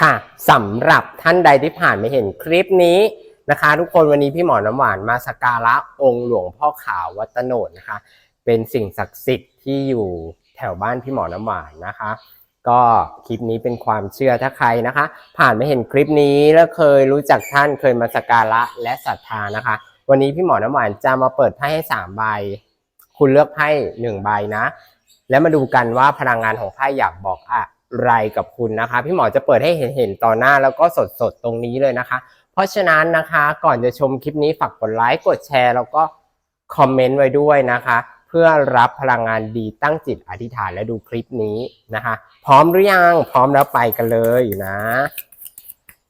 ค่ะสำหรับท่านใดที่ผ่านไม่เห็นคลิปนี้นะคะ ทุกคนวันนี้พี่หมอน้ำหวานมาสักการะองค์หลวงพ่อขาววัตโนดนะคะ เป็นสิ่งศักดิ์สิทธิ์ที่อยู่แถวบ้านพี่หมอน้ำหวานนะคะ ก็คลิปนี้เป็นความเชื่อถ้าใครนะคะ ผ่านไม่เห็นคลิปนี้แล้วเคยรู้จักท่านเคยมาสักการะและศรัทธานะคะ วันนี้พี่หมอน้ำหวานจะมาเปิดไพ่ให้สามใบ คุณเลือกไพ่หนึ่งใบนะ แล้วมาดูกันว่าพลังงานของไพ่อยากบอกอะ ไรกับคุณนะคะ พี่หมอจะเปิดให้เห็นเห็นต่อหน้าแล้วก็สดสดๆตรงนี้เลยนะคะ เพราะฉะนั้นนะคะก่อนจะชมคลิปนี้ฝากกดไลค์กดแชร์ แล้วก็คอมเมนต์ไว้ด้วยนะคะ เพื่อรับพลังงานดีตั้งจิตอธิษฐานและดูคลิปนี้นะคะ พร้อมหรือยังพร้อมแล้วไปกันเลยนะ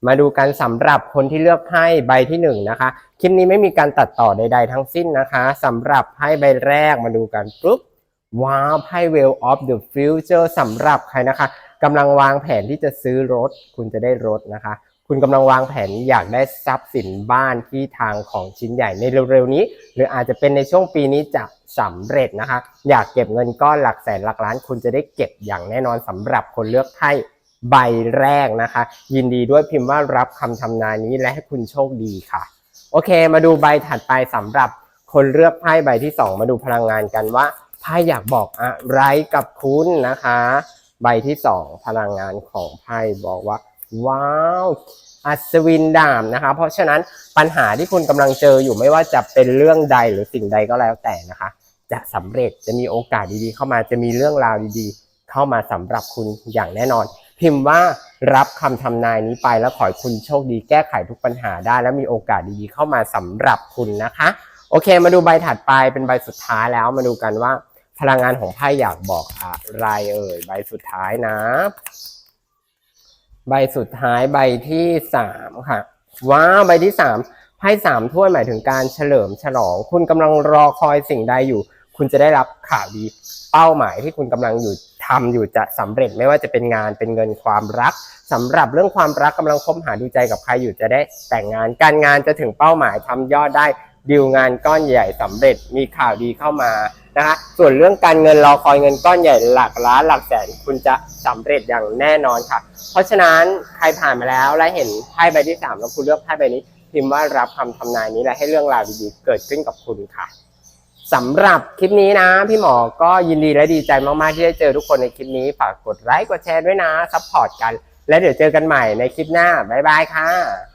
มาดูกันสำหรับคนที่เลือกไพ่ใบที่หนึ่งนะคะคลิปนี้ไม่มีการตัดต่อใด ๆ ทั้งสิ้นนะคะสำหรับไพ่ใบแรกมาดูกันปุ๊บ ว้าวไพ่ Well of the Future สำหรับใครนะคะกำลังวางแผนที่จะซื้อรถ คุณจะได้รถนะคะ คุณกำลังวางแผนอยากได้ทรัพย์สินบ้านที่ทางของชิ้นใหญ่ในเร็วๆนี้ หรืออาจจะเป็นในช่วงปีนี้จะสำเร็จนะคะ อยากเก็บเงินก้อนหลักแสนหลักล้าน คุณจะได้เก็บอย่างแน่นอนสำหรับคนเลือกไพ่ใบแรกนะคะ ยินดีด้วยพิมพ์ว่ารับคำทำนายนี้และให้คุณโชคดีค่ะ โอเค มาดูใบถัดไปสำหรับคนเลือกไพ่ใบที่สองมาดูพลังงานกันว่า ไพ่อยากบอกอะไรกับคุณนะคะ ใบที่สองพลังงานของไพ่บอกว่า ว้าวอัศวินดาบนะคะ เพราะฉะนั้นปัญหาที่คุณกำลังเจออยู่ไม่ว่าจะเป็นเรื่องใดหรือสิ่งใดก็แล้วแต่นะคะ จะสำเร็จจะมีโอกาสดีๆ เข้ามาจะมีเรื่องราวดีๆ เข้ามาสำหรับคุณอย่างแน่นอน พิมพ์ว่ารับคำทำนายนี้ไปแล้วขอให้คุณโชคดีแก้ไขทุกปัญหาได้ และมีโอกาสดีๆ เข้ามาสำหรับคุณนะคะ โอเค มาดูใบถัดไปเป็นใบสุดท้ายแล้วมาดูกันว่า พลังงานของไพ่อยากบอกอะไรเอ่ยใบสุดท้ายนะ ใบสุดท้ายใบที่สามค่ะ ว้าวใบที่สามไพ่สามถ้วยหมายถึงการเฉลิมฉลอง คุณกำลังรอคอยสิ่งใดอยู่ คุณจะได้รับข่าวดี เป้าหมายที่คุณกำลังอยู่ทำอยู่จะสำเร็จไม่ว่าจะเป็นงานเป็นเงินความรักสำหรับเรื่องความรักกำลังคบหาดูใจกับใครอยู่จะได้แต่งงานการงานจะถึงเป้าหมายทำยอดได้ ดีลงานก้อนใหญ่สำเร็จมีข่าวดีเข้ามานะคะส่วนเรื่องการเงินรอคอยเงินก้อนใหญ่หลักล้านหลักแสนคุณจะสำเร็จอย่างแน่นอนค่ะ เพราะฉะนั้นใครผ่านมาแล้วและเห็นไพ่ใบที่สามแล้วคุณเลือกไพ่ใบนี้พิมพ์ว่ารับคำทำนายนี้และให้เรื่องราวดีๆ เกิดขึ้นกับคุณค่ะสำหรับคลิปนี้นะ พี่หมอก็ยินดีและดีใจมากๆที่ได้เจอทุกคนในคลิปนี้ฝากกดไลค์กดแชร์ด้วยนะซัพพอร์ตกัน และเดี๋ยวเจอกันใหม่ในคลิปหน้าบ๊ายบายค่ะ